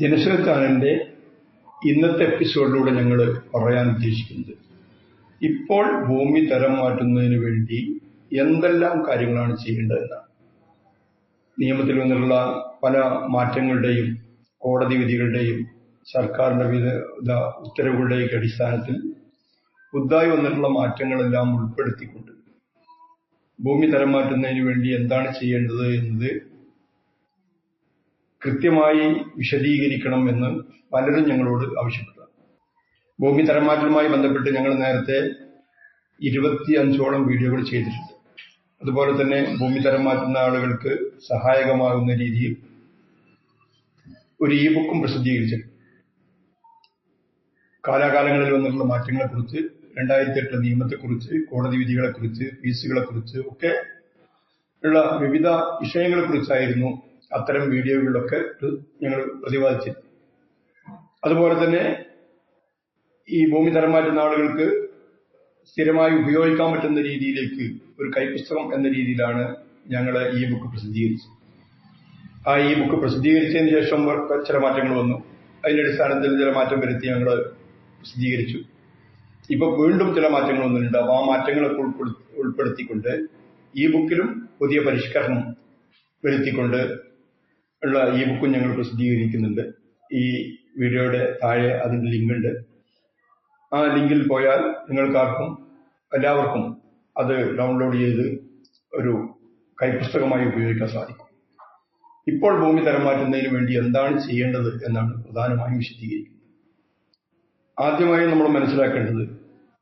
ചാനലിന്റെ ഇന്നത്തെ എപ്പിസോഡിലൂടെ ഞങ്ങൾ പറയാൻ ഉദ്ദേശിക്കുന്നത് ഇപ്പോൾ ഭൂമി തരം മാറ്റുന്നതിന് വേണ്ടി എന്തെല്ലാം കാര്യങ്ങളാണ് ചെയ്യേണ്ടതെന്നാണ്. നിയമത്തിൽ വന്നിട്ടുള്ള പല മാറ്റങ്ങളുടെയും കോടതി വിധികളുടെയും സർക്കാരിന്റെ വിവിധ ഉത്തരവുകളുടെയൊക്കെ അടിസ്ഥാനത്തിൽ പുതുതായി വന്നിട്ടുള്ള മാറ്റങ്ങളെല്ലാം ഉൾപ്പെടുത്തിക്കൊണ്ട് ഭൂമി തരം മാറ്റുന്നതിന് വേണ്ടി എന്താണ് ചെയ്യേണ്ടത് എന്നത് കൃത്യമായി വിശദീകരിക്കണം എന്ന് പലരും ഞങ്ങളോട് ആവശ്യപ്പെട്ടു ഭൂമി തരംമാറ്റലുമായി ബന്ധപ്പെട്ട് ഞങ്ങൾ നേരത്തെ ഇരുപത്തി അഞ്ചോളം വീഡിയോകൾ ചെയ്തിട്ടുണ്ട്. അതുപോലെ തന്നെ ഭൂമി തരം മാറ്റുന്ന ആളുകൾക്ക് സഹായകമാകുന്ന രീതിയിൽ ഒരു ഇ ബുക്കും പ്രസിദ്ധീകരിച്ചിട്ടുണ്ട്. കാലാകാലങ്ങളിൽ വന്നിട്ടുള്ള മാറ്റങ്ങളെക്കുറിച്ച് രണ്ടായിരത്തി എട്ട് നിയമത്തെക്കുറിച്ച് കോടതി വിധികളെക്കുറിച്ച് ഫീസുകളെക്കുറിച്ച് ഒക്കെ ഉള്ള വിവിധ വിഷയങ്ങളെക്കുറിച്ചായിരുന്നു അത്തരം വീഡിയോകളിലൊക്കെ ഞങ്ങൾ പ്രതിപാദിച്ചിരുന്നു. അതുപോലെ തന്നെ ഈ ഭൂമി തരം മാറ്റുന്ന ആളുകൾക്ക് സ്ഥിരമായി ഉപയോഗിക്കാൻ പറ്റുന്ന രീതിയിലേക്ക് ഒരു കൈപുസ്തകം എന്ന രീതിയിലാണ് ഞങ്ങൾ ഈ ബുക്ക് പ്രസിദ്ധീകരിച്ചത്. ആ ഈ ബുക്ക് പ്രസിദ്ധീകരിച്ചതിന് ശേഷം ചില മാറ്റങ്ങൾ വന്നു. അതിന്റെ അടിസ്ഥാനത്തിൽ ചില മാറ്റം വരുത്തി ഞങ്ങൾ പ്രസിദ്ധീകരിച്ചു. ഇപ്പൊ വീണ്ടും ചില മാറ്റങ്ങൾ വന്നിട്ടുണ്ട്. ആ മാറ്റങ്ങളൊക്കെ ഉൾപ്പെടുത്തിക്കൊണ്ട് ഈ ബുക്കിലും പുതിയ പരിഷ്കരണം വരുത്തിക്കൊണ്ട് ഉള്ള ഈ ബുക്കും ഞങ്ങൾ പ്രസിദ്ധീകരിക്കുന്നുണ്ട്. ഈ വീഡിയോയുടെ താഴെ അതിന്റെ ലിങ്ക് ഉണ്ട് ആ ലിങ്കിൽ പോയാൽ നിങ്ങൾക്കാർക്കും എല്ലാവർക്കും അത് ഡൗൺലോഡ് ചെയ്ത് ഒരു കൈപുസ്തകമായി ഉപയോഗിക്കാൻ സാധിക്കും. ഇപ്പോൾ ഭൂമി തരം മാറ്റുന്നതിന് വേണ്ടി എന്താണ് ചെയ്യേണ്ടത് എന്നാണ് പ്രധാനമായും വിശദീകരിക്കുന്നത്. ആദ്യമായി നമ്മൾ മനസ്സിലാക്കേണ്ടത്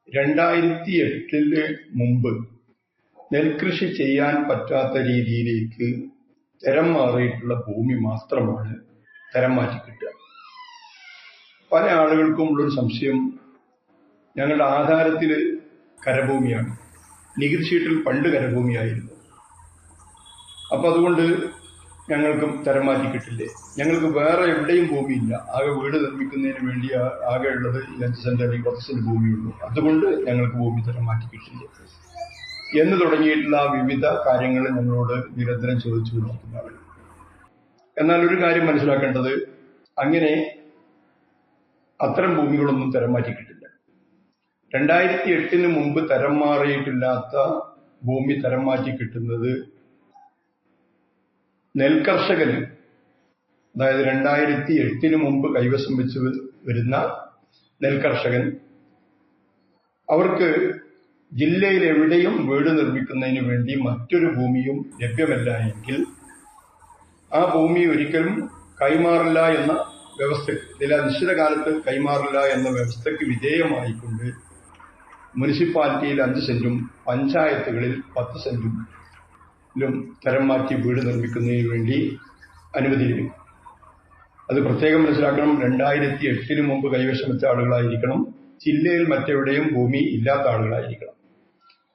രണ്ടായിരത്തി എട്ടിന് മുമ്പ് നെൽകൃഷി ചെയ്യാൻ പറ്റാത്ത രീതിയിലേക്ക് തരം മാറിയിട്ടുള്ള ഭൂമി മാത്രമാണ് തരം മാറ്റി കിട്ടുക. പല ആളുകൾക്കും ഉള്ളൊരു സംശയം ഞങ്ങളുടെ ആധാരത്തിൽ കരഭൂമിയാണ്. നികുതി ഷീറ്റിൽ പണ്ട് കരഭൂമിയായിരുന്നു. അപ്പൊ അതുകൊണ്ട് ഞങ്ങൾക്ക് തരം മാറ്റി കിട്ടില്ലേ? ഞങ്ങൾക്ക് വേറെ എവിടെയും ഭൂമിയില്ല. ആകെ വീട് നിർമ്മിക്കുന്നതിന് വേണ്ടി ആകെ ഉള്ളത് അഞ്ച് സെന്റ് അല്ലെങ്കിൽ പത്ത് സെന്റ് ഭൂമിയുള്ളൂ. അതുകൊണ്ട് ഞങ്ങൾക്ക് ഭൂമി തരം മാറ്റി കിട്ടില്ല? എന്ന് തുടങ്ങിയിട്ടുള്ള വിവിധ കാര്യങ്ങൾ ഞങ്ങളോട് നിരന്തരം ചോദിച്ചു കൊണ്ടിരിക്കുന്നതാണ് എന്നാൽ ഒരു കാര്യം മനസ്സിലാക്കേണ്ടത് അങ്ങനെ അത്തരം ഭൂമികളൊന്നും തരം മാറ്റി കിട്ടില്ല രണ്ടായിരത്തി എട്ടിന് മുമ്പ് തരം മാറിയിട്ടില്ലാത്ത ഭൂമി തരം മാറ്റി കിട്ടുന്നത് നെൽകർഷകന് അതായത് രണ്ടായിരത്തി എട്ടിന് മുമ്പ് കൈവശം വെച്ച് വരുന്ന നെൽകർഷകൻ അവർക്ക് ജില്ലയിൽ എവിടെയും വീട് നിർമ്മിക്കുന്നതിന് വേണ്ടി മറ്റൊരു ഭൂമിയും ലഭ്യമല്ല എങ്കിൽ ആ ഭൂമി ഒരിക്കലും കൈമാറില്ല എന്ന വ്യവസ്ഥയ്ക്ക് ചില നിശ്ചിത കാലത്ത് കൈമാറില്ല എന്ന വ്യവസ്ഥയ്ക്ക് വിധേയമായിക്കൊണ്ട് മുനിസിപ്പാലിറ്റിയിൽ അഞ്ച് സെന്റും പഞ്ചായത്തുകളിൽ പത്ത് സെന്റും തരം മാറ്റി വീട് നിർമ്മിക്കുന്നതിന് വേണ്ടി അനുമതി ലഭിക്കും. അത് പ്രത്യേകം മനസ്സിലാക്കണം. രണ്ടായിരത്തി എട്ടിന് മുമ്പ് കൈവശം വെച്ച ആളുകളായിരിക്കണം. ജില്ലയിൽ മറ്റെവിടെയും ഭൂമി ഇല്ലാത്ത ആളുകളായിരിക്കണം.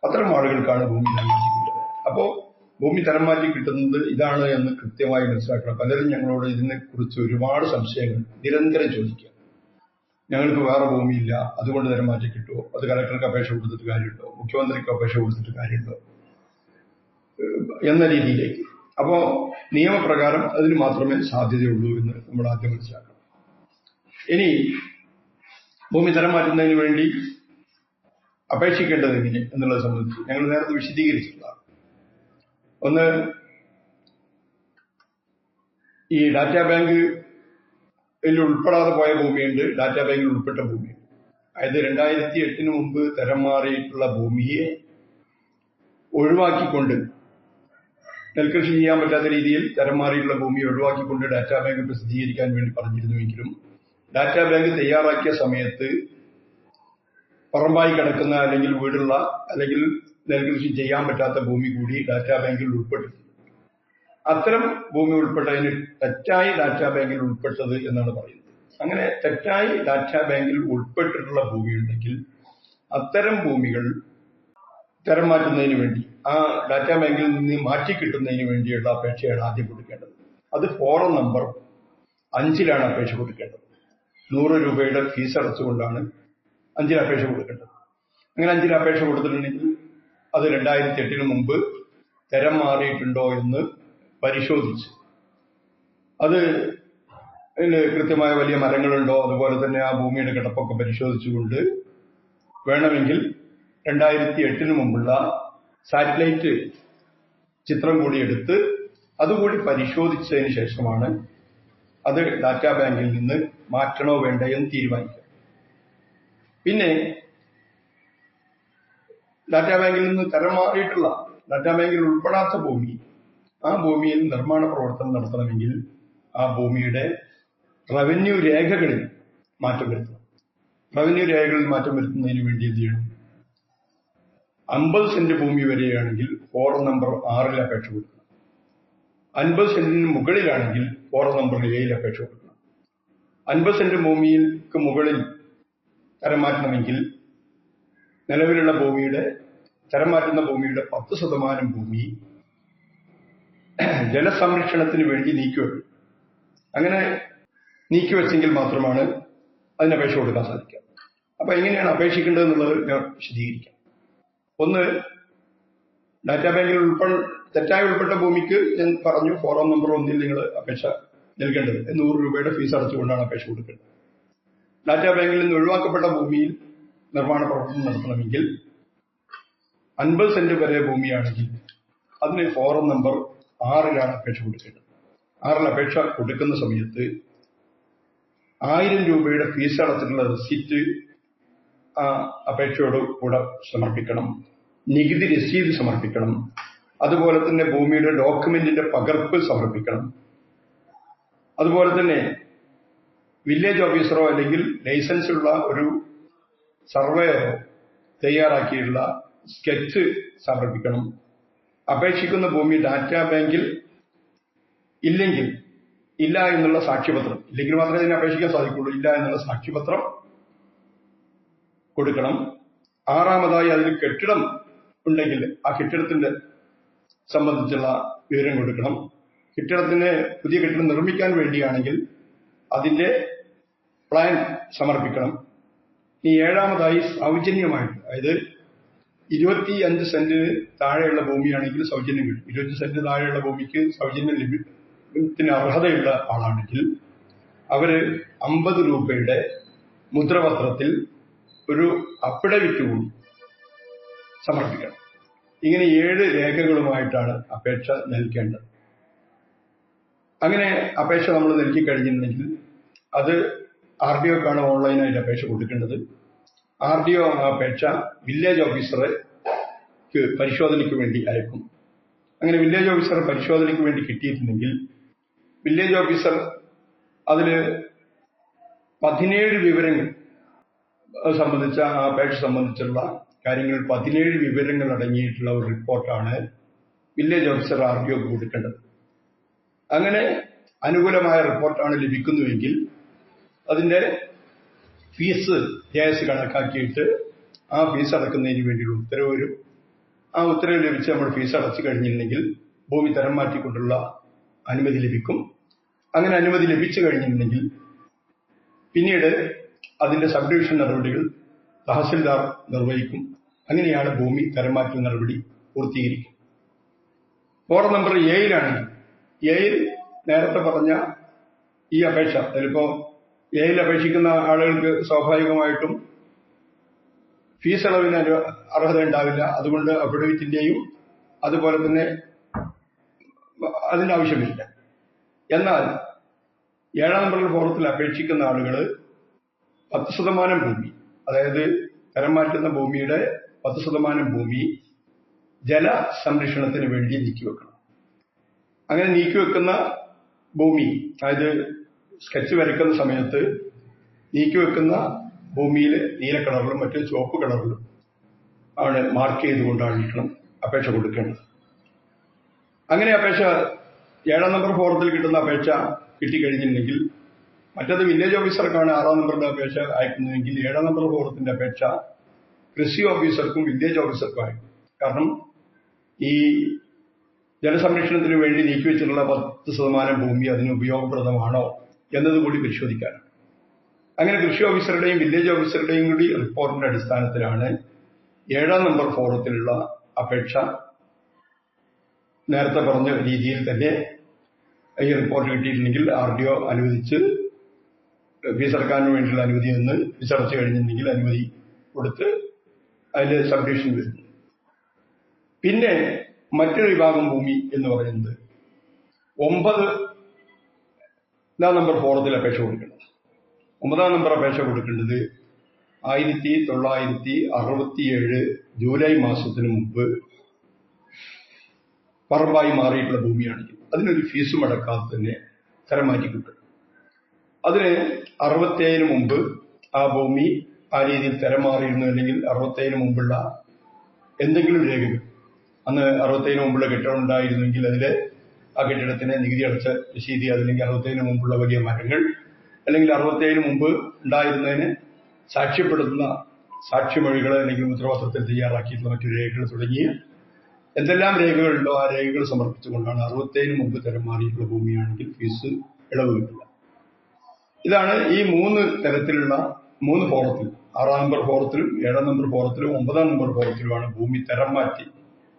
അത്തരം ആളുകൾക്കാണ് ഭൂമി തരം മാറ്റി കിട്ടുന്നത്. അപ്പോ ഭൂമി തരമാറ്റി കിട്ടുന്നത് ഇതാണ് എന്ന് കൃത്യമായി മനസ്സിലാക്കണം. പലരും ഞങ്ങളോട് ഇതിനെ കുറിച്ച് ഒരുപാട് സംശയങ്ങൾ നിരന്തരം ചോദിക്കുക. ഞങ്ങൾക്ക് വേറെ ഭൂമിയില്ല അതുകൊണ്ട് തരം മാറ്റി കിട്ടുമോ അത് കലക്ടർക്ക് അപേക്ഷ കൊടുത്തിട്ട് കാര്യമുണ്ടോ? മുഖ്യമന്ത്രിക്ക് അപേക്ഷ കൊടുത്തിട്ട് കാര്യമുണ്ടോ? എന്ന രീതിയിലേക്ക്. അപ്പോ നിയമപ്രകാരം അതിന് മാത്രമേ സാധ്യതയുള്ളൂ എന്ന് നമ്മൾ ആദ്യം മനസ്സിലാക്കണം. ഇനി ഭൂമി തരം മാറ്റുന്നതിന് വേണ്ടി അപേക്ഷിക്കേണ്ടത് എങ്ങനെ എന്നുള്ളത് സംബന്ധിച്ച് ഞങ്ങൾ നേരത്തെ വിശദീകരിച്ചിട്ടുള്ളതാണ്. ഒന്ന് ഈ ഡാറ്റാ ബാങ്കിൽ ഉൾപ്പെടാതെ പോയ ഭൂമിയുണ്ട്. ഡാറ്റാ ബാങ്കിൽ ഉൾപ്പെട്ട ഭൂമിയുണ്ട്. അതായത് രണ്ടായിരത്തി എട്ടിന് മുമ്പ് തരം മാറിയിട്ടുള്ള ഭൂമിയെ ഒഴിവാക്കിക്കൊണ്ട് നെൽകൃഷി ചെയ്യാൻ പറ്റാത്ത രീതിയിൽ തരം മാറിയിട്ടുള്ള ഭൂമി ഒഴിവാക്കിക്കൊണ്ട് ഡാറ്റാ ബാങ്ക് പ്രസിദ്ധീകരിക്കാൻ വേണ്ടി പറഞ്ഞിരുന്നുവെങ്കിലും ഡാറ്റാ ബാങ്ക് തയ്യാറാക്കിയ സമയത്ത് പറമ്പായി കിടക്കുന്ന അല്ലെങ്കിൽ വീടുള്ള അല്ലെങ്കിൽ നെൽകൃഷി ചെയ്യാൻ പറ്റാത്ത ഭൂമി കൂടി ഡാറ്റാ ബാങ്കിൽ ഉൾപ്പെട്ടിട്ടുണ്ട് അത്തരം ഭൂമി ഉൾപ്പെട്ടതിന് തെറ്റായി ഡാറ്റാ ബാങ്കിൽ ഉൾപ്പെട്ടത് എന്നാണ് പറയുന്നത്. അങ്ങനെ തെറ്റായി ഡാറ്റാ ബാങ്കിൽ ഉൾപ്പെട്ടിട്ടുള്ള ഭൂമി ഉണ്ടെങ്കിൽ അത്തരം ഭൂമികൾ തരം മാറ്റുന്നതിന് വേണ്ടി ആ ഡാറ്റാ ബാങ്കിൽ നിന്ന് മാറ്റി കിട്ടുന്നതിന് വേണ്ടിയുള്ള അപേക്ഷയാണ് ആദ്യം കൊടുക്കേണ്ടത്. അത് ഫോറം നമ്പർ അഞ്ചിലാണ് അപേക്ഷ കൊടുക്കേണ്ടത്. നൂറ് രൂപയുടെ ഫീസ് അടച്ചുകൊണ്ടാണ് അഞ്ചിൽ അപേക്ഷ കൊടുക്കേണ്ടത്. അങ്ങനെ അഞ്ചിൽ അപേക്ഷ കൊടുത്തിട്ടുണ്ടെങ്കിൽ അത് രണ്ടായിരത്തി എട്ടിന് മുമ്പ് തരം മാറിയിട്ടുണ്ടോ എന്ന് പരിശോധിച്ച്. അത് കൃത്യമായ വലിയ മരങ്ങളുണ്ടോ അതുപോലെ തന്നെ ആ ഭൂമിയുടെ കിടപ്പൊക്കെ പരിശോധിച്ചുകൊണ്ട് വേണമെങ്കിൽ രണ്ടായിരത്തി എട്ടിന് മുമ്പുള്ള സാറ്റലൈറ്റ് ചിത്രം കൂടി എടുത്ത് അതുകൂടി പരിശോധിച്ചതിന് ശേഷമാണ് അത് ഡാറ്റാ ബാങ്കിൽ നിന്ന് മാറ്റണോ വേണ്ടയോ തീരുമാനിക്കുക പിന്നെ ഡാറ്റാ ബാങ്കിൽ നിന്ന് തരം മാറിയിട്ടുള്ള ഡാറ്റാ ബാങ്കിൽ ഉൾപ്പെടാത്ത ഭൂമി ആ ഭൂമിയിൽ നിർമ്മാണ പ്രവർത്തനം നടത്തണമെങ്കിൽ ആ ഭൂമിയുടെ റവന്യൂ രേഖകളിൽ മാറ്റം വരുത്തണം. റവന്യൂ രേഖകളിൽ മാറ്റം വരുത്തുന്നതിന് വേണ്ടി എന്ത് ചെയ്യണം? അമ്പത് സെന്റ് ഭൂമി വരെയാണെങ്കിൽ ഫോർ നമ്പർ ആറിൽ അപേക്ഷ കൊടുക്കണം. അൻപത് സെന്റിന് മുകളിലാണെങ്കിൽ ഫോറം നമ്പർ ഏയിൽ അപേക്ഷ കൊടുക്കണം അൻപത് സെന്റ് ഭൂമിക്ക് മുകളിൽ തരം മാറ്റണമെങ്കിൽ നിലവിലുള്ള ഭൂമിയുടെ തരം മാറ്റുന്ന ഭൂമിയുടെ പത്ത് ശതമാനം ഭൂമി ജലസംരക്ഷണത്തിന് വേണ്ടി നീക്കിവെക്കും അങ്ങനെ നീക്കിവെച്ചെങ്കിൽ മാത്രമാണ് അതിന് അപേക്ഷ കൊടുക്കാൻ സാധിക്കുക. അപ്പൊ എങ്ങനെയാണ് അപേക്ഷിക്കേണ്ടത് എന്നുള്ളത് ഞാൻ വിശദീകരിക്കാം. ഒന്ന് ഡാറ്റാ ബാങ്കിൽ ഉൾപ്പെടെ തെറ്റായി ഉൾപ്പെട്ട ഭൂമിക്ക് ഞാൻ പറഞ്ഞു ഫോറം നമ്പർ ഒന്നിൽ നിങ്ങൾ അപേക്ഷ നൽകേണ്ടത്. നൂറ് രൂപയുടെ ഫീസ് അടച്ചുകൊണ്ടാണ് അപേക്ഷ കൊടുക്കേണ്ടത്. ഡാറ്റാ ബാങ്കിൽ നിന്ന് ഒഴിവാക്കപ്പെട്ട ഭൂമിയിൽ നിർമ്മാണ പ്രവർത്തനം നടത്തണമെങ്കിൽ അൻപത് സെന്റ് വരെ ഭൂമിയാണെങ്കിൽ അതിന് ഫോറം നമ്പർ ആറിലാണ് അപേക്ഷ കൊടുക്കേണ്ടത്. ആറിൽ അപേക്ഷ കൊടുക്കുന്ന സമയത്ത് ആയിരം രൂപയുടെ ഫീസ് അടച്ചിട്ടുള്ള റെസിപ്റ്റ് ആ അപേക്ഷയോട് കൂടെ സമർപ്പിക്കണം. നികുതി രസീത് സമർപ്പിക്കണം. അതുപോലെ തന്നെ ഭൂമിയുടെ ഡോക്യുമെന്റിന്റെ പകർപ്പ് സമർപ്പിക്കണം. അതുപോലെ തന്നെ വില്ലേജ് ഓഫീസറോ അല്ലെങ്കിൽ ലൈസൻസ് ഉള്ള ഒരു സർവേയറോ തയ്യാറാക്കിയിട്ടുള്ള സ്കെച്ച് സമർപ്പിക്കണം. അപേക്ഷിക്കുന്ന ഭൂമി ഡാറ്റാ ബാങ്കിൽ ഇല്ലെങ്കിൽ ഇല്ല എന്നുള്ള സാക്ഷ്യപത്രം. ഇല്ലെങ്കിൽ മാത്രമേ ഇതിനെ അപേക്ഷിക്കാൻ സാധിക്കുള്ളൂ ഇല്ല എന്നുള്ള സാക്ഷ്യപത്രം കൊടുക്കണം. ആറാമതായി അതിൽ കെട്ടിടം ഉണ്ടെങ്കിൽ ആ കെട്ടിടത്തിന്റെ സംബന്ധിച്ചുള്ള വിവരം കൊടുക്കണം. കെട്ടിടത്തിന് പുതിയ കെട്ടിടം നിർമ്മിക്കാൻ വേണ്ടിയാണെങ്കിൽ അതിന്റെ പ്ലാൻ സമർപ്പിക്കണം. ഇനി ഏഴാമതായി സൗജന്യമായിട്ട് അതായത് ഇരുപത്തി അഞ്ച് സെന്റിന് താഴെയുള്ള ഭൂമിയാണെങ്കിൽ സൗജന്യം കിട്ടും. ഇരുപത്തി സെന്റ് താഴെയുള്ള ഭൂമിക്ക് സൗജന്യം ലഭ്യത്തിന് അർഹതയുള്ള ആളാണെങ്കിൽ അവർ അമ്പത് രൂപയുടെ മുദ്രപത്രത്തിൽ ഒരു അപ്പിടവിറ്റ് കൂടി സമർപ്പിക്കണം. ഇങ്ങനെ ഏഴ് രേഖകളുമായിട്ടാണ് അപേക്ഷ നൽകേണ്ടത്. അങ്ങനെ അപേക്ഷ നമ്മൾ നൽകി കഴിഞ്ഞിട്ടുണ്ടെങ്കിൽ അത് ആർ ഡി ഒക്കാണ് ഓൺലൈനായിട്ട് അപേക്ഷ കൊടുക്കേണ്ടത്. ആർ ഡി ഒ അപേക്ഷ വില്ലേജ് ഓഫീസർക്ക് പരിശോധനയ്ക്ക് വേണ്ടി അയക്കും. അങ്ങനെ വില്ലേജ് ഓഫീസർ പരിശോധനയ്ക്ക് വേണ്ടി കിട്ടിയിട്ടുണ്ടെങ്കിൽ വില്ലേജ് ഓഫീസർ അതിൽ പതിനേഴ് വിവരങ്ങൾ സംബന്ധിച്ച അപേക്ഷ സംബന്ധിച്ചുള്ള കാര്യങ്ങൾ പതിനേഴ് വിവരങ്ങൾ അടങ്ങിയിട്ടുള്ള ഒരു റിപ്പോർട്ടാണ് വില്ലേജ് ഓഫീസർ ആർ ഡി ഒക്ക് കൊടുക്കേണ്ടത്. അങ്ങനെ അനുകൂലമായ റിപ്പോർട്ടാണ് ലഭിക്കുന്നുവെങ്കിൽ അതിന്റെ ഫീസ് ജയസ് കണക്കാക്കിയിട്ട് ആ ഫീസ് അടക്കുന്നതിന് വേണ്ടിയുള്ള ഉത്തരവ് വരും ആ ഉത്തരവ് ലഭിച്ച് നമ്മൾ ഫീസ് അടച്ചു കഴിഞ്ഞിട്ടുണ്ടെങ്കിൽ ഭൂമി തരം മാറ്റിക്കൊണ്ടുള്ള അനുമതി ലഭിക്കും. അങ്ങനെ അനുമതി ലഭിച്ചു കഴിഞ്ഞിട്ടുണ്ടെങ്കിൽ പിന്നീട് അതിന്റെ സബ് ഡിവിഷൻ നടപടികൾ തഹസിൽദാർ നിർവഹിക്കും. അങ്ങനെയാണ് ഭൂമി തരംമാറ്റ നടപടി പൂർത്തീകരിക്കും ഓർഡർ നമ്പർ ഏഴിലാണ് ഏഴിൽ നേരത്തെ പറഞ്ഞ ഈ അപേക്ഷ. അതിലിപ്പോ ഏഴിൽ അപേക്ഷിക്കുന്ന ആളുകൾക്ക് സ്വാഭാവികമായിട്ടും ഫീസ് ഇളവിന് അർഹത ഉണ്ടാവില്ല. അതുകൊണ്ട് അഫിഡവിറ്റിന്റെയും അതുപോലെ തന്നെ അതിന്റെ ആവശ്യമില്ല. എന്നാൽ ഏഴാം നമ്പർ ഫോറത്തിൽ അപേക്ഷിക്കുന്ന ആളുകൾ പത്ത് ശതമാനം ഭൂമി അതായത് തരം മാറ്റുന്ന ഭൂമിയുടെ പത്ത് ശതമാനം ഭൂമി ജല സംരക്ഷണത്തിന് വേണ്ടി നീക്കിവെക്കണം അങ്ങനെ നീക്കി വെക്കുന്ന ഭൂമി അതായത് സ്കെച്ച് വരയ്ക്കുന്ന സമയത്ത് നീക്കിവെക്കുന്ന ഭൂമിയിൽ നീല കളറിലും മറ്റു ചുവപ്പ് കളറിലും ആണ് മാർക്ക് ചെയ്തുകൊണ്ടായിരിക്കണം അപേക്ഷ കൊടുക്കേണ്ടത്. അങ്ങനെ അപേക്ഷ ഏഴാം നമ്പർ ഫോറത്തിൽ കിട്ടുന്ന അപേക്ഷ കിട്ടിക്കഴിഞ്ഞിട്ടുണ്ടെങ്കിൽ മറ്റത് വില്ലേജ് ഓഫീസർക്കാണ് ആറാം നമ്പറിന്റെ അപേക്ഷ അയക്കുന്നതെങ്കിൽ ഏഴാം നമ്പർ ഫോറത്തിന്റെ അപേക്ഷ കൃഷി ഓഫീസർക്കും വില്ലേജ് ഓഫീസർക്കും കാരണം ഈ ജലസംരക്ഷണത്തിന് വേണ്ടി നീക്കിവെച്ചിട്ടുള്ള പത്ത് ശതമാനം ഭൂമി അതിന് ഉപയോഗപ്രദമാണോ എന്നതുകൂടി പരിശോധിക്കാനാണ്. അങ്ങനെ കൃഷി ഓഫീസറുടെയും വില്ലേജ് ഓഫീസറുടെയും കൂടി റിപ്പോർട്ടിന്റെ അടിസ്ഥാനത്തിലാണ് ഏഴാം നമ്പർ ഫോറത്തിലുള്ള അപേക്ഷ നേരത്തെ പറഞ്ഞ രീതിയിൽ തന്നെ ഈ റിപ്പോർട്ട് കിട്ടിയിട്ടുണ്ടെങ്കിൽ ആർ ഡി ഒ അനുവദിച്ച് ഫീസ് അടക്കാൻ വേണ്ടിയുള്ള അനുമതി എന്ന് ഫീസ് അടച്ചു കഴിഞ്ഞിട്ടുണ്ടെങ്കിൽ അനുമതി കൊടുത്ത് അതിന്റെ സബ്ഡിഷൻ വരുന്നു. പിന്നെ മറ്റൊരു വിഭാഗം ഭൂമി എന്ന് പറയുന്നത് ഒമ്പത് നമ്പർ ഫോറത്തിൽ അപേക്ഷ കൊടുക്കേണ്ടത് ഒമ്പതാം നമ്പർ അപേക്ഷ കൊടുക്കേണ്ടത് ആയിരത്തി തൊള്ളായിരത്തി അറുപത്തിയേഴ് ജൂലൈ മാസത്തിന് മുമ്പ് പറമ്പായി മാറിയിട്ടുള്ള ഭൂമിയാണെങ്കിൽ അതിനൊരു ഫീസും അടക്കാതെ തന്നെ തരം മാറ്റി കിട്ടും അതിന് അറുപത്തേഴിന് മുമ്പ് ആ ഭൂമി ആ രീതിയിൽ തരം മാറിയിരുന്നു അല്ലെങ്കിൽ അറുപത്തേഴിന് മുമ്പുള്ള എന്തെങ്കിലും രേഖകൾ അന്ന് അറുപത്തേഴിന് മുമ്പുള്ള കെട്ടിടം ഉണ്ടായിരുന്നെങ്കിൽ അതിൽ ആ കെട്ടിടത്തിന് നികുതി അടച്ച രശീതി അതല്ലെങ്കിൽ അറുപത്തേഴിന് മുമ്പുള്ള വലിയ മരങ്ങൾ അല്ലെങ്കിൽ അറുപത്തേഴിന് മുമ്പ് ഉണ്ടായിരുന്നതിന് സാക്ഷ്യപ്പെടുത്തുന്ന സാക്ഷിമൊഴികൾ അല്ലെങ്കിൽ ഉത്തരവാദിത്തത്തിൽ തയ്യാറാക്കിയിട്ടുള്ള മറ്റു രേഖകൾ തുടങ്ങിയ എന്തെല്ലാം രേഖകളുണ്ടോ ആ രേഖകൾ സമർപ്പിച്ചുകൊണ്ടാണ് അറുപത്തേഴിന് മുമ്പ് തരം മാറിയിട്ടുള്ള ഭൂമിയാണെങ്കിൽ ഫീസ് ഇളവ് കിട്ടുക. ഇതാണ് ഈ മൂന്ന് തരത്തിലുള്ള മൂന്ന് ഫോറത്തിൽ ആറാം നമ്പർ ഫോറത്തിലും ഏഴാം നമ്പർ ഫോറത്തിലും ഒമ്പതാം നമ്പർ ഫോറത്തിലുമാണ് ഭൂമി തരം മാറ്റി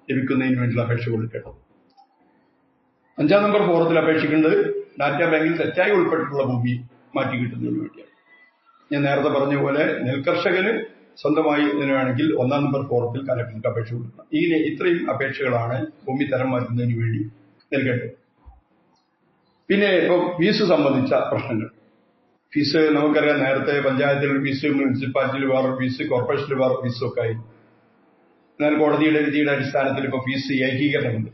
ലഭിക്കുന്നതിന് വേണ്ടിയുള്ള അപേക്ഷ കൊടുക്കേണ്ടത്. അഞ്ചാം നമ്പർ ഫോറത്തിൽ അപേക്ഷിക്കേണ്ടത് ഡാറ്റ ബാങ്കിൽ തെറ്റായി ഉൾപ്പെട്ടിട്ടുള്ള ഭൂമി മാറ്റി കിട്ടുന്നതിന് വേണ്ടിയാണ്. ഞാൻ നേരത്തെ പറഞ്ഞ പോലെ നെൽകർഷകന് സ്വന്തമായി ഇതിനാണെങ്കിൽ ഒന്നാം നമ്പർ ഫോറത്തിൽ കലക്ടർക്ക് അപേക്ഷ കൊടുക്കണം. ഇങ്ങനെ ഇത്രയും അപേക്ഷകളാണ് ഭൂമി തരം മാറ്റുന്നതിന് വേണ്ടി നൽകേണ്ടത്. പിന്നെ ഇപ്പൊ ഫീസ് സംബന്ധിച്ച പ്രശ്നങ്ങൾ. ഫീസ് നമുക്കറിയാം നേരത്തെ പഞ്ചായത്തിൽ ഫീസ് മുനിസിപ്പാലിറ്റിയിൽ വേറൊരു ഫീസ് കോർപ്പറേഷനിൽ വേറൊരു ഫീസും ഒക്കെ ആയി. എന്നാൽ കോടതിയുടെ വിധിയുടെ അടിസ്ഥാനത്തിൽ ഇപ്പൊ ഫീസ് ഏകീകരണമുണ്ട്.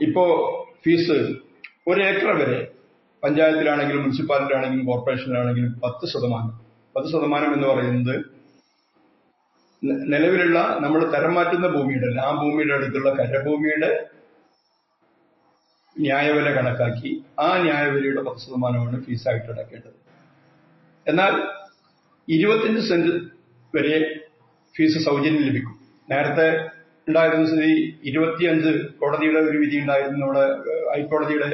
ഇപ്പോ ഫീസ് ഒരു ഏക്കർ വരെ പഞ്ചായത്തിലാണെങ്കിലും മുനിസിപ്പാലിറ്റിയിലാണെങ്കിലും കോർപ്പറേഷനിലാണെങ്കിലും പത്ത് ശതമാനം. പത്ത് ശതമാനം എന്ന് പറയുന്നത് നിലവിലുള്ള നമ്മൾ തരം മാറ്റുന്ന ഭൂമിയുടെ ആ ഭൂമിയുടെ അടുത്തുള്ള കരഭൂമിയുടെ ന്യായവില കണക്കാക്കി ആ ന്യായവിലയുടെ പത്ത് ശതമാനമാണ് ഫീസായിട്ട് അടക്കേണ്ടത്. എന്നാൽ ഇരുപത്തിയഞ്ച് സെന്റ് വരെ ഫീസ് സൗജന്യം ലഭിക്കും. നേരത്തെ ഉണ്ടായിരുന്ന സ്ഥിതി ഇരുപത്തിയഞ്ച് കോടതിയുടെ ഒരു വിധി ഉണ്ടായിരുന്നു. നമ്മുടെ ഹൈക്കോടതിയുടെ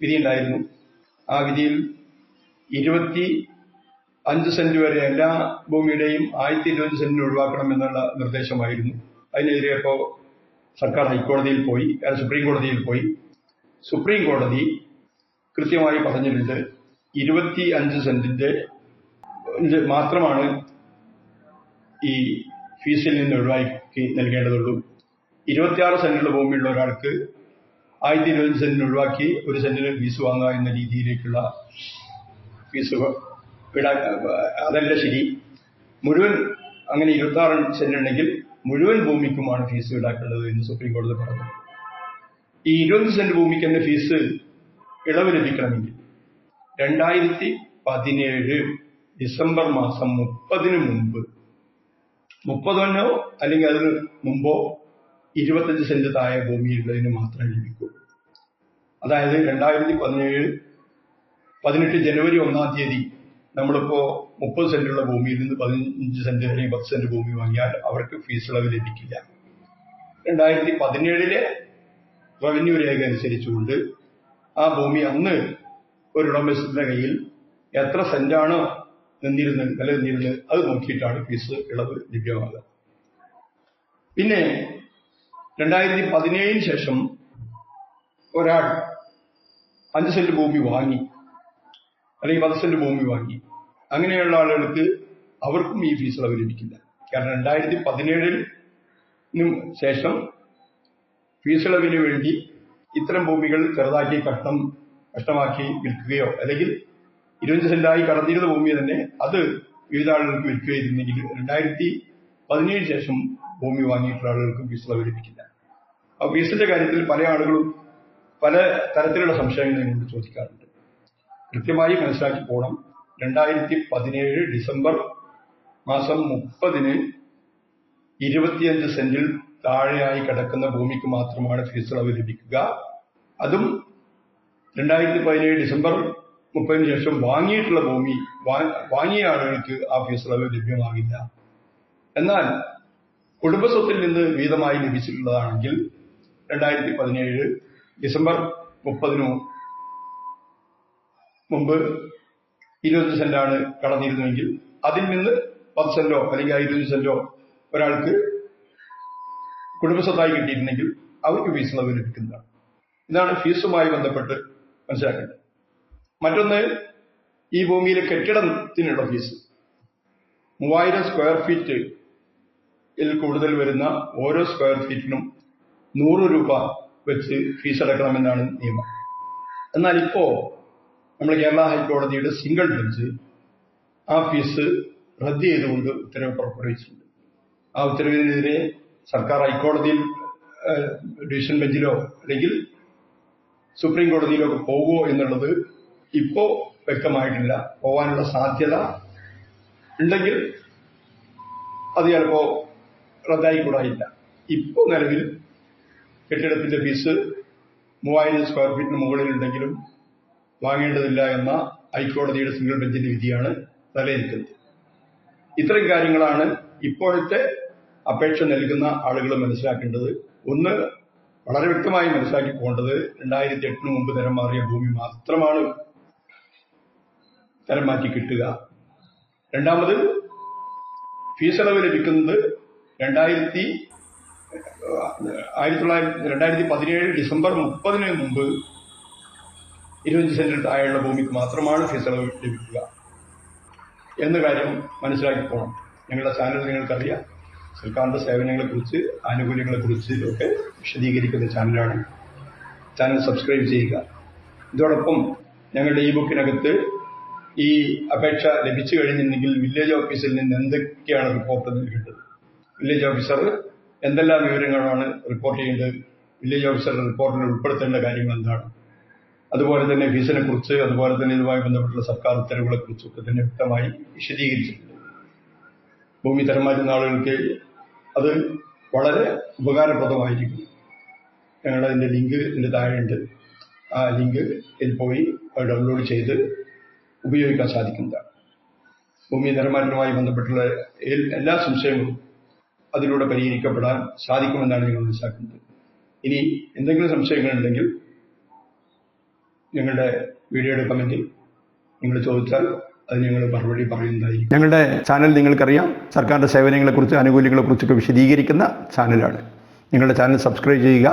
വിധി ഉണ്ടായിരുന്നു. ആ വിധിയിൽ ഇരുപത്തി അഞ്ച് സെന്റ് വരെ എല്ലാ ഭൂമിയുടെയും ആയിരത്തി ഇരുപത് സെന്റിന് ഒഴിവാക്കണം എന്നുള്ള നിർദ്ദേശമായിരുന്നു. അതിനെതിരെ ഇപ്പോൾ സർക്കാർ ഹൈക്കോടതിയിൽ പോയി സുപ്രീം കോടതിയിൽ പോയി. സുപ്രീം കോടതി കൃത്യമായി പറഞ്ഞിട്ടുണ്ട് ഇരുപത്തി അഞ്ച് സെന്റിന്റെ മാത്രമാണ് ഈ ഫീസിൽ നിന്ന് ഒഴിവാക്കി നൽകേണ്ടതുള്ളൂ. ഇരുപത്തിയാറ് സെന്റുള്ള ഭൂമിയുള്ള ഒരാൾക്ക് ആയിരത്തി ഇരുപത് സെന്റിന് ഒഴിവാക്കി ഒരു സെന്റിന് ഫീസ് വാങ്ങുക എന്ന രീതിയിലേക്കുള്ള ഫീസ് അതല്ല ശരി. മുഴുവൻ അങ്ങനെ ഇരുപത്തി ആറ് സെന്റ് ഉണ്ടെങ്കിൽ മുഴുവൻ ഭൂമിക്കുമാണ് ഫീസ് ഈടാക്കേണ്ടത് എന്ന് സുപ്രീം കോടതി പറഞ്ഞു. ഈ ഇരുപത് സെന്റ് ഭൂമിക്ക് തന്നെ ഫീസ് ഇളവ് ലഭിക്കണമെങ്കിൽ രണ്ടായിരത്തി പതിനേഴ് ഡിസംബർ മാസം മുപ്പതിന് മുമ്പ് മുപ്പതൊന്നോ അല്ലെങ്കിൽ അതിന് മുമ്പോ ഇരുപത്തഞ്ച് സെന്റ് താഴെ ഭൂമിയുള്ളതിന് മാത്രമേ ലഭിക്കൂ. അതായത് രണ്ടായിരത്തി പതിനേഴ് പതിനെട്ട് ജനുവരി ഒന്നാം തീയതി നമ്മളിപ്പോ മുപ്പത് സെന്റുള്ള ഭൂമിയിൽ നിന്ന് പതിനഞ്ച് സെന്റ് അല്ലെങ്കിൽ പത്ത് സെന്റ് ഭൂമി വാങ്ങിയാൽ അവർക്ക് ഫീസ് ഇളവ് ലഭിക്കില്ല. രണ്ടായിരത്തി പതിനേഴിലെ റവന്യൂ രേഖ അനുസരിച്ചുകൊണ്ട് ആ ഭൂമി അന്ന് ഒരു ഉടമസ്ഥന്റെ കയ്യിൽ എത്ര സെന്റാണോ നിന്നിരുന്നത് നിലനിന്നിരുന്നത് അത് നോക്കിയിട്ടാണ് ഫീസ് ഇളവ് ലഭ്യമാകുക. പിന്നെ രണ്ടായിരത്തി പതിനേഴിന് ശേഷം ഒരാൾ അഞ്ച് സെന്റ് ഭൂമി വാങ്ങി അല്ലെങ്കിൽ പത്ത് സെന്റ് ഭൂമി വാങ്ങി. അങ്ങനെയുള്ള ആളുകൾക്ക് അവർക്കും ഈ ഫീസ് ഇളവ് ലഭിക്കില്ല കാരണം രണ്ടായിരത്തി പതിനേഴിനും ശേഷം ഫീസ് ഇളവിന് വേണ്ടി ഇത്തരം ഭൂമികൾ ചെറുതാക്കി കഷ്ടം കഷ്ടമാക്കി വിൽക്കുകയോ അല്ലെങ്കിൽ ഇരുപഞ്ച് സെന്റായി കടന്നിരുന്ന ഭൂമി തന്നെ അത് വിവിധ ആളുകൾക്ക് വിൽക്കുകയോ രണ്ടായിരത്തി പതിനേഴിന് ശേഷം ഭൂമി വാങ്ങിയിട്ടുള്ള ആളുകൾക്കും ഫീസ് ലഭിക്കില്ല ആ ഫീസിന്റെ കാര്യത്തിൽ പല ആളുകളും പല തരത്തിലുള്ള സംശയങ്ങൾ എന്നോട് ചോദിക്കാറുണ്ട്. കൃത്യമായി മനസ്സിലാക്കി പോകണം രണ്ടായിരത്തി പതിനേഴ് ഡിസംബർ മാസം മുപ്പതിന് ഇരുപത്തിയഞ്ച് സെന്റിൽ താഴെയായി കിടക്കുന്ന ഭൂമിക്ക് മാത്രമാണ് ഫീസ് ഇളവ് ലഭിക്കുക. അതും രണ്ടായിരത്തി പതിനേഴ് ഡിസംബർ മുപ്പതിന് ശേഷം വാങ്ങിയിട്ടുള്ള ഭൂമി വാങ്ങിയ ആളുകൾക്ക് ആ ഫീസ് ഇളവ് ലഭ്യമാകില്ല. എന്നാൽ കുടുംബസ്വത്തിൽ നിന്ന് വീതമായി ലഭിച്ചിട്ടുള്ളതാണെങ്കിൽ രണ്ടായിരത്തി പതിനേഴ് ഡിസംബർ മുപ്പതിനു മുമ്പ് ഇരുപത് സെന്റാണ് കടന്നിരുന്നുവെങ്കിൽ അതിൽ നിന്ന് പത്ത് സെന്റോ അല്ലെങ്കിൽ ഇരുപത് സെന്റോ ഒരാൾക്ക് കുടുംബസ്വത്തായി കിട്ടിയിരുന്നെങ്കിൽ അവർക്ക് ഫീസ് ഇളവ് ലഭിക്കുന്നതാണ്. ഇതാണ് ഫീസുമായി ബന്ധപ്പെട്ട് മനസ്സിലാക്കേണ്ടത്. മറ്റൊന്ന് ഈ ഭൂമിയിലെ കെട്ടിടത്തിനുള്ള ഫീസ്. മൂവായിരം സ്ക്വയർ ഫീറ്റ് കൂടുതൽ വരുന്ന ഓരോ സ്ക്വയർ ഫീറ്റിനും നൂറ് രൂപ വെച്ച് ഫീസ് അടക്കണമെന്നാണ് നിയമം. എന്നാൽ ഇപ്പോ നമ്മൾ കേരള ഹൈക്കോടതിയുടെ സിംഗിൾ ബെഞ്ച് ആ ഫീസ് റദ്ദ് ചെയ്തുകൊണ്ട് ഉത്തരവ് പുറപ്പെടുവിച്ചിട്ടുണ്ട്. ആ ഉത്തരവിനെതിരെ സർക്കാർ ഹൈക്കോടതിയിൽ ഡിവിഷൻ ബെഞ്ചിലോ അല്ലെങ്കിൽ സുപ്രീം കോടതിയിലോ പോകുമോ എന്നുള്ളത് ഇപ്പോ വ്യക്തമായിട്ടില്ല. പോകാനുള്ള സാധ്യത ഉണ്ടെങ്കിൽ അത് ചിലപ്പോ റദ്ദായിക്കൂടായില്ല. ഇപ്പോ നിലവിൽ കെട്ടിടത്തിന്റെ ഫീസ് മൂവായിരം സ്ക്വയർ ഫീറ്റിന് മുകളിലുണ്ടെങ്കിലും വാങ്ങേണ്ടതില്ല എന്ന ഹൈക്കോടതിയുടെ സിംഗിൾ ബെഞ്ചിന്റെ വിധിയാണ് തലേൽക്കുന്നത് ഇത്തരം കാര്യങ്ങളാണ് ഇപ്പോഴത്തെ അപേക്ഷ നൽകുന്ന ആളുകൾ മനസ്സിലാക്കേണ്ടത്. ഒന്ന് വളരെ വ്യക്തമായി മനസ്സിലാക്കി പോകേണ്ടത് രണ്ടായിരത്തി എട്ടിന് മുമ്പ് തരം മാറിയ ഭൂമി മാത്രമാണ് തരം മാറ്റി കിട്ടുക. രണ്ടാമത് ഫീസളവ് ലഭിക്കുന്നത് രണ്ടായിരത്തി ആയിരത്തി തൊള്ളായിരത്തി രണ്ടായിരത്തി പതിനേഴ് ഡിസംബർ മുപ്പതിന് മുമ്പ് ഇരുപത്തഞ്ച് സെന്റിൽ താഴെയുള്ള ഭൂമിക്ക് മാത്രമാണ് ഫീസ് ഇളവ് ലഭിക്കുക എന്ന കാര്യം മനസ്സിലാക്കി പോകണം ഞങ്ങളുടെ ചാനൽ നിങ്ങൾക്കറിയാം. സർക്കാരിന്റെ സേവനങ്ങളെക്കുറിച്ച് ആനുകൂല്യങ്ങളെക്കുറിച്ച് ഒക്കെ വിശദീകരിക്കുന്ന ചാനലാണ് ചാനൽ സബ്സ്ക്രൈബ് ചെയ്യുക. ഇതോടൊപ്പം ഞങ്ങളുടെ ഈ ബുക്കിനകത്ത് ഈ അപേക്ഷ ലഭിച്ചു കഴിഞ്ഞിട്ടുണ്ടെങ്കിൽ വില്ലേജ് ഓഫീസിൽ നിന്ന് എന്തൊക്കെയാണ് റിപ്പോർട്ട് നൽകേണ്ടത് വില്ലേജ് ഓഫീസർ എന്തെല്ലാം വിവരങ്ങളാണ് റിപ്പോർട്ട് ചെയ്യേണ്ടത്? വില്ലേജ് ഓഫീസറുടെ റിപ്പോർട്ടിൽ ഉൾപ്പെടുത്തേണ്ട കാര്യങ്ങൾ എന്താണ്? അതുപോലെ തന്നെ ഫീസിനെ കുറിച്ച് അതുപോലെ തന്നെ ഇതുമായി ബന്ധപ്പെട്ടുള്ള സർക്കാർ ഉത്തരവുകളെ കുറിച്ചൊക്കെ തന്നെ വ്യക്തമായി വിശദീകരിച്ചിട്ടുണ്ട്. ഭൂമി തരം മാറ്റുന്ന ആളുകൾക്ക് അത് വളരെ ഉപകാരപ്രദമായിരിക്കും. ഞങ്ങളുടെ ഞങ്ങളതിന്റെ ലിങ്ക് ഇതിന്റെ താഴെയുണ്ട്. ആ ലിങ്ക് ഇതിൽ പോയി അത് ഡൗൺലോഡ് ചെയ്ത് ഉപയോഗിക്കാൻ സാധിക്കുന്നതാണ്. ഭൂമി നിർമ്മാറ്റവുമായി ബന്ധപ്പെട്ടുള്ള എല്ലാ സംശയങ്ങളും അതിലൂടെ പരിഹരിക്കപ്പെടാൻ സാധിക്കുമെന്നാണ് ഞങ്ങൾ മനസ്സിലാക്കുന്നത്. ഇനി എന്തെങ്കിലും സംശയങ്ങളുണ്ടെങ്കിൽ ഞങ്ങളുടെ വീഡിയോയുടെ കമന്റിൽ നിങ്ങൾ ചോദിച്ചാൽ അത് ഞങ്ങൾ മറുപടി പറയുന്നതായിരിക്കും. ഞങ്ങളുടെ ചാനൽ നിങ്ങൾക്കറിയാം. സർക്കാരിന്റെ സേവനങ്ങളെക്കുറിച്ച് ആനുകൂല്യങ്ങളെക്കുറിച്ചൊക്കെ വിശദീകരിക്കുന്ന ചാനലാണ് നിങ്ങളുടെ ചാനൽ സബ്സ്ക്രൈബ് ചെയ്യുക.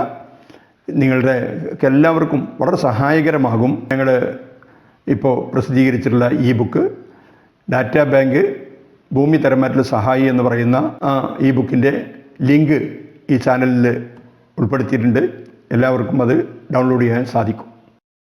നിങ്ങളുടെ എല്ലാവർക്കും വളരെ സഹായകരമാകും. ഞങ്ങൾ ഇപ്പോൾ പ്രസിദ്ധീകരിച്ചിട്ടുള്ള ഈ ബുക്ക് ഡാറ്റാ ബാങ്ക് ഭൂമി തരമാറ്റിൽ സഹായി എന്ന് പറയുന്ന ഈ ബുക്കിന്റെ ലിങ്ക് ഈ ചാനലിൽ ഉൾപ്പെടുത്തിയിട്ടുണ്ട്. എല്ലാവർക്കും അത് ഡൗൺലോഡ് ചെയ്യാൻ സാധിക്കും.